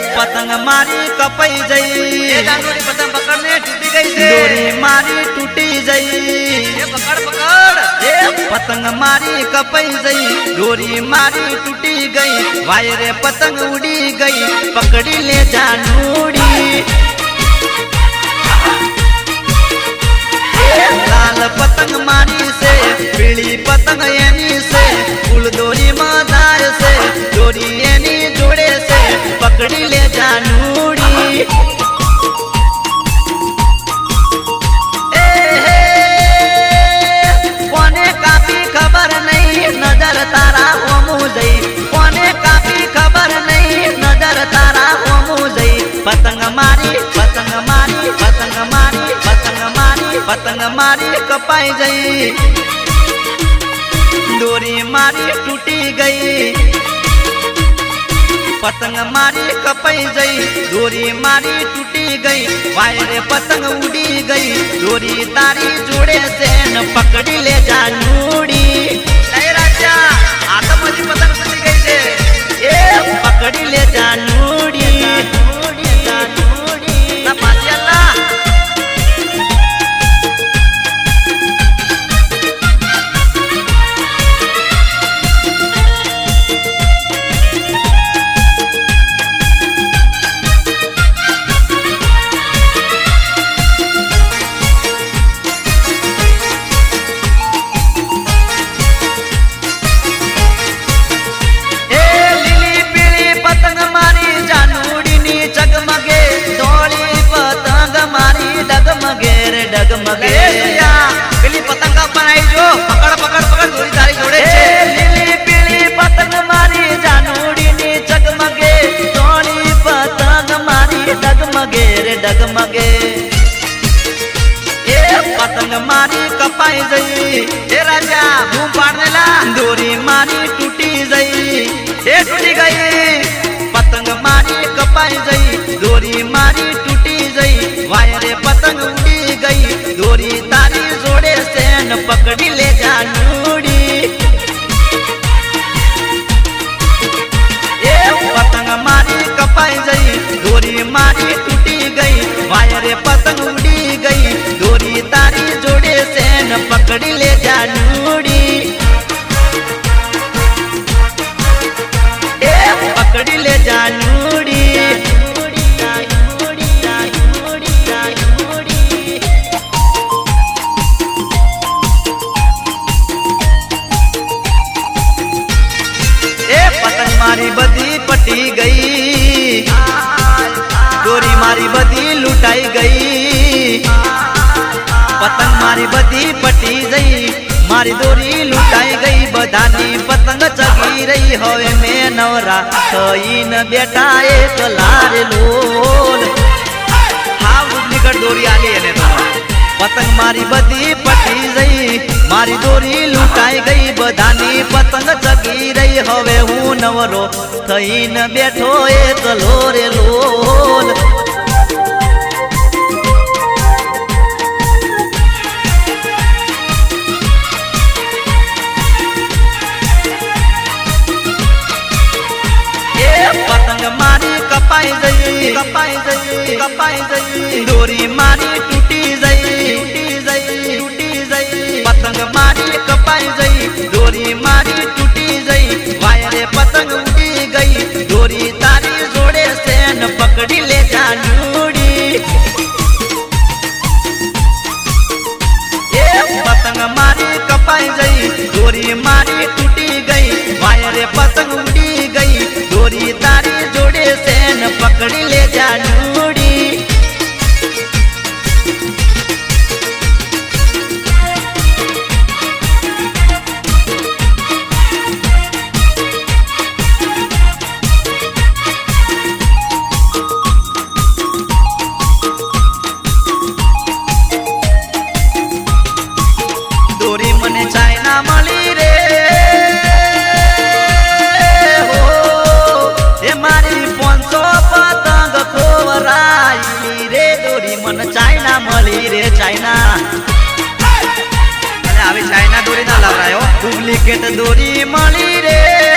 પતંગ મારી કપાઈ જઈ. પતંગ પકડને તૂટી ગઈ છે. દોરી મારી તૂટી જઈ. પકડ પકડ. એ પતંગ મારી કપાઈ જઈ. દોરી મારી તૂટી ગઈ. વાયરે પતંગ ઉડી ગઈ. પકડી લે જાનુડી. લાલ પતંગ મારી છે. પીળી પતંગ એની છે. ફૂલ દોરી મદાર છે. દોરી પતંગ મારી પતંગ મારી પતંગ મારી પતંગ મારી પતંગ મારી કપાઈ જઈ દોરી મારી તૂટી ગઈ. પતંગ મારી કપાઈ જઈ દોરી મારી તૂટી ગઈ. વાયરે પતંગ ઉડી ગઈ. દોરી તારી જોડે છે ને પકડી લે જાનુડી गया घूम पाड़ने ला। दूरी मारी टूटी गई ए टूटी गई। पतंग मारी कपाई गई दूरी मारी टूटी गई। वायरे पतंग उड़ी गई दूरी तारी जोड़े से पकड़ी ले जा नूड़ी। ए पतंग मारी कपाई गई दूरी मारी पकड़ ले जानूड़ी मारी बदी पटी गई। डोरी मारी बदी लुटाई गई। पतंग मारी बदी पटी गई। મારી દોરી લૂંટાઈ ગઈ, બધાની પતંગ ચગી રહી હવે મેં નવરા. થઈને બેઠા એક લારે લોલ. હાવ નીકળ દોરી આલી એને પતંગ મારી બધી પટી જઈ મારી દોરી લૂંટાઈ ગઈ, બધાની પતંગ ચગી રહી હવે હું નવરો. થઈને બેઠો એક લોરે લોલ. डोरी मारी टूटी गई टूटी गई टूटी गई पतंग मारी कपाई गई डोरी मारी टूटी गई वायरे पतंग उड़ी गई, डोरी तारी जोड़े से न पकड़ी ले ચાઇના. અને આવી ચાઇના દોરી ના લાવરાયો. ડુપ્લિકેટ દોરી મળી રે.